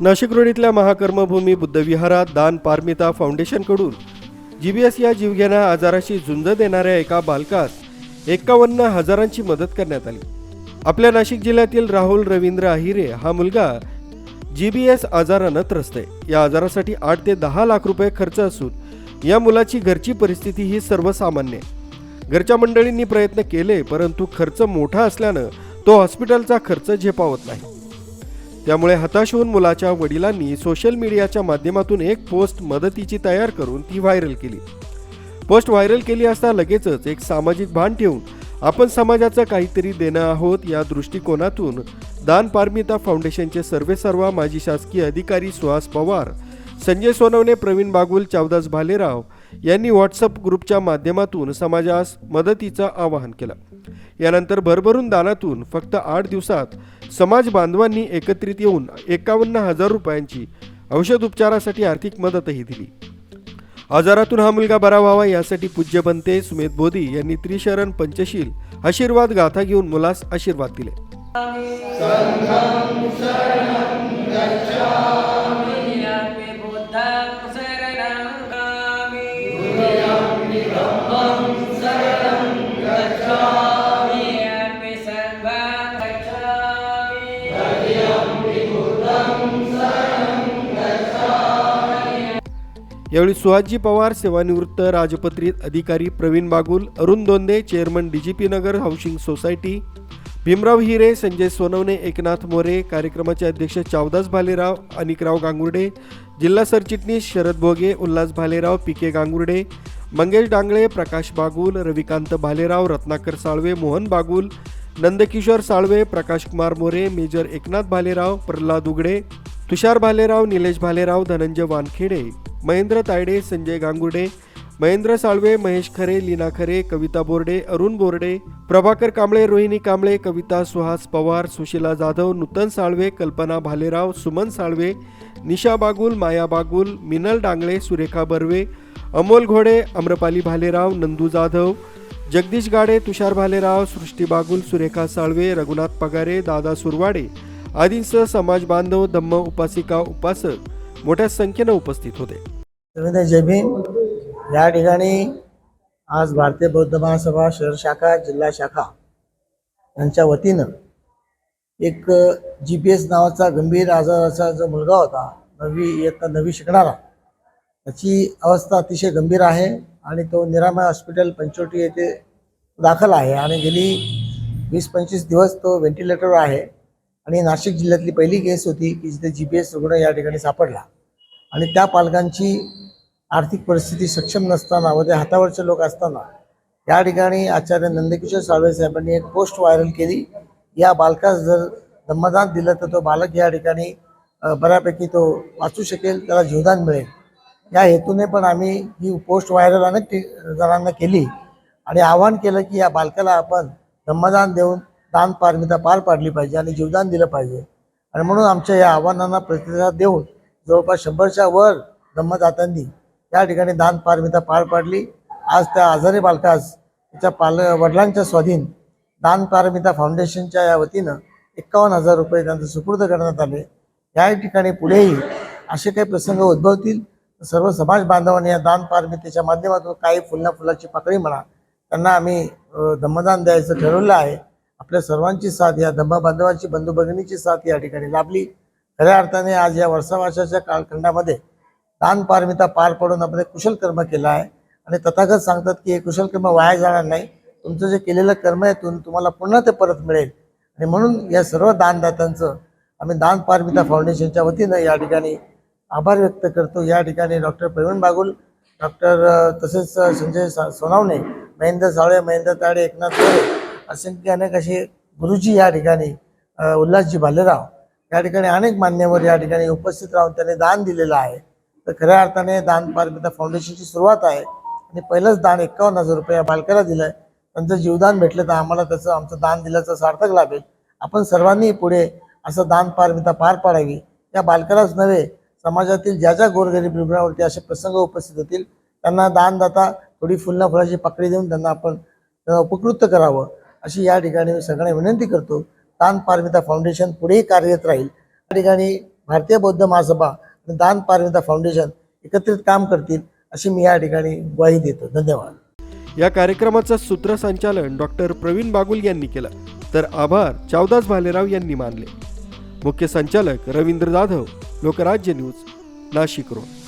Nashik road इथल्या महाकर्मभूमी बुद्धविहारात दान Paramita फाउंडेशनकडून G B S या जीवघेण्या आजाराशी झुंज देणाऱ्या एका बालकास एकावन्न हजारांची मदत करण्यात आली. आपल्या नाशिक जिल्ह्यातील राहुल रवींद्र अहिरे हा मुलगा जी बी एस आजारानं त्रस्त आहे. या आजारासाठी आठ ते दहा लाख रुपये खर्च असून या मुलाची घरची परिस्थिती ही सर्वसामान्य आहे. घरच्या मंडळींनी प्रयत्न केले परंतु खर्च मोठा असल्यानं तो हॉस्पिटलचा खर्च झेपावत नाही. त्यामुळे हताश होऊन मुलाच्या वडिलांनी सोशल मीडियाच्या माध्यमातून एक पोस्ट मदतीची तयार करून ती व्हायरल केली. पोस्ट व्हायरल केली असता लगेचच एक सामाजिक भान ठेवून आपण समाजाचं काहीतरी देणं आहोत या दृष्टिकोनातून दान पारमिता फाउंडेशनचे सर्वेसर्वा माजी शासकीय अधिकारी सुहास पवार संजय सोनवणे प्रवीण बागुल चावदास भालेराव यांनी व्हॉट्सअप ग्रुपच्या माध्यमातून समाजास मदतीचं आवाहन केलं. यानंतर भरभरून दानातून फक्त आठ दिवसात समाज बांधवांनी एकत्रित येऊन एकावन्न हजार रुपयांची औषध उपचारासाठी आर्थिक मदतही दिली. आजारातून हा मुलगा बरा व्हावा यासाठी पूज्य बनते सुमेध बोधी यांनी त्रिशरण पंचशील आशीर्वाद गाथा घेऊन मुलास आशीर्वाद दिले. यापि बुद्धं यावेळी सुहाजी पवार सेवानिवृत्त राजपत्रित अधिकारी Pravin Bagul Arun Donde chairman DGP Nagar housing society Bhimrao Hire Sanjay Sonawane Eknath More कार्यक्रमाचे अध्यक्ष चावदास भालेराव अनिकराव गांगुर्डे जिल्हा सरचिटणीस Sharad Bhoge Ulhas Bhalerao P K Gangurde Mangesh Dangle Prakash Bagul Ravikant Bhalerao Ratnakar Salve Mohan Bagul Nandkishor Salve Prakash Kumar More major Eknath Bhalerao Pralhad Ugade Tushar Bhalerao Nilesh Bhalerao Dhananjay Wankhede. Mahendra Tayde Sanjay Gangurde Mahendra Salve Mahesh Khare Leena Khare कविता बोर्डे अरुण बोर्डे प्रभाकर कांबळे रोहिणी कांबळे कविता सुहास पवार सुशीला जाधव नूतन साळवे कल्पना भालेराव सुमन साळवे निशा बागुल माया बागुल मिनल डांगळे सुरेखा बर्वे अमोल घोडे अम्रपाली भालेराव नंदू जाधव जगदीश गाडे तुषार भालेराव सृष्टी बागुल सुरेखा साळवे रघुनाथ पगारे दादा सुरवाडे आदींसह समाज बांधव धम्म उपासिका उपासक मोठ्या संख्येनं उपस्थित होते. जमीन जय भीम. या ठिकाणी आज भारतीय बौद्ध महासभा शहर शाखा जिल्हा शाखा यांच्या वतीनं एक जी पी एस नावाचा गंभीर आजाराचा जो मुलगा होता नवी इयत्ता नवी शिकणारा त्याची अवस्था अतिशय गंभीर आहे आणि तो निरामय हॉस्पिटल पंचवटी येथे दाखल आहे आणि गेली वीस पंचवीस दिवस तो व्हेंटिलेटरवर आहे. आणि नाशिक जिल्ह्यातली पहिली केस होती की जिथे जी पी एस रुग्ण या ठिकाणी सापडला. आणि त्या पालकांची आर्थिक परिस्थिती सक्षम नसताना व ते हातावरचे लोक असताना या ठिकाणी आचार्य नंदकिशोर साळवे साहेबांनी एक पोस्ट व्हायरल केली. या बालकास जर धम्मदान दिलं तर तो बालक या ठिकाणी बऱ्यापैकी तो वाचू शकेल त्याला जीवदान मिळेल. या हेतूने पण आम्ही ही पोस्ट व्हायरल अनेक जणांना केली. आणि आवाहन केलं की या बालकाला आपण धम्मदान देऊन दान पारमिता पार पाडली पाहिजे आणि जीवदान दिलं पाहिजे. आणि म्हणून आमच्या या आव्हानांना प्रतिसाद देऊन जवळपास शंभरच्या वर धम्मदातांनी या ठिकाणी दान पारमिता पार पाडली. आज त्या आजारी बालकास त्याच्या पाल वडिलांच्या स्वाधीन दान पारमिता फाउंडेशनच्या या वतीनं एकावन्न हजार रुपये त्यांचं सुपूर्द करण्यात आले. या ठिकाणी पुढेही असे काही प्रसंग उद्भवतील. सर्व समाज बांधवांनी या दान पारमितेच्या माध्यमातून काही फुलना फुलाची पाकळी म्हणा त्यांना आम्ही धम्मदान द्यायचं ठरवलं आहे. आपल्या सर्वांची साथ या धम्म बांधवांची बंधू भगिनीची साथ या ठिकाणी लाभली. खऱ्या अर्थाने आज या वर्षावर्षाच्या कालखंडामध्ये दान पारमिता पार पडून आपण कुशल कर्म केलं आहे. आणि तथागत सांगतात की हे कुशल कर्म वाया जाणार नाही. तुमचं जे केलेलं कर्म आहे तुम- तुम्हाला पुन्हा ते परत मिळेल. आणि म्हणून या सर्व दानदात्यांचं आम्ही दान पारमिता फाउंडेशनच्या वतीनं या ठिकाणी आभार व्यक्त करतो. या ठिकाणी डॉक्टर प्रवीण बागुल डॉक्टर तसेच संजय सा- सोनावणे महेंद्र सावळे महेंद्र ताडे एकनाथ गोरे असंख्य अनेक असे गुरुजी या ठिकाणी उल्हासजी भालेराव या ठिकाणी अनेक मान्यवर या ठिकाणी उपस्थित राहून त्यांनी दान दिलेलं आहे. तर खऱ्या अर्थाने दान पारमिता फाउंडेशनची सुरुवात आहे. आणि पहिलंच दान एकावन्न हजार रुपये या बालकाला दिलं आहे त्यांचं जीवदान भेटलं तर आम्हाला त्याचं आमचं दान दिल्याचं सार्थक लाभेल. आपण सर्वांनी पुढे असं दान पारमिता पार पाडावी. या बालकालाच नव्हे समाजातील ज्या ज्या गोरगरीब रुग्णावरती असे प्रसंग उपस्थित होतील त्यांना दानदाता थोडी फुलना फुलाची पकडी देऊन त्यांना आपण त्यांना उपकृत करावं. अशी या ठिकाणी मी सगळ्यांना विनंती करतो दान पारमिता फाउंडेशन पुढेही कार्यरत राहील. या ठिकाणी भारतीय बौद्ध महासभा आणि दान पारमिता फाउंडेशन एकत्रित काम करतील अशी मी या ठिकाणी ग्वाही देतो. धन्यवाद. या कार्यक्रमाचं सूत्रसंचालन डॉक्टर प्रवीण बागुल यांनी केलं. तर आभार चावदास भालेराव यांनी मानले. मुख्य संचालक रवींद्र जाधव लोकराज्य न्यूज नाशिक रोड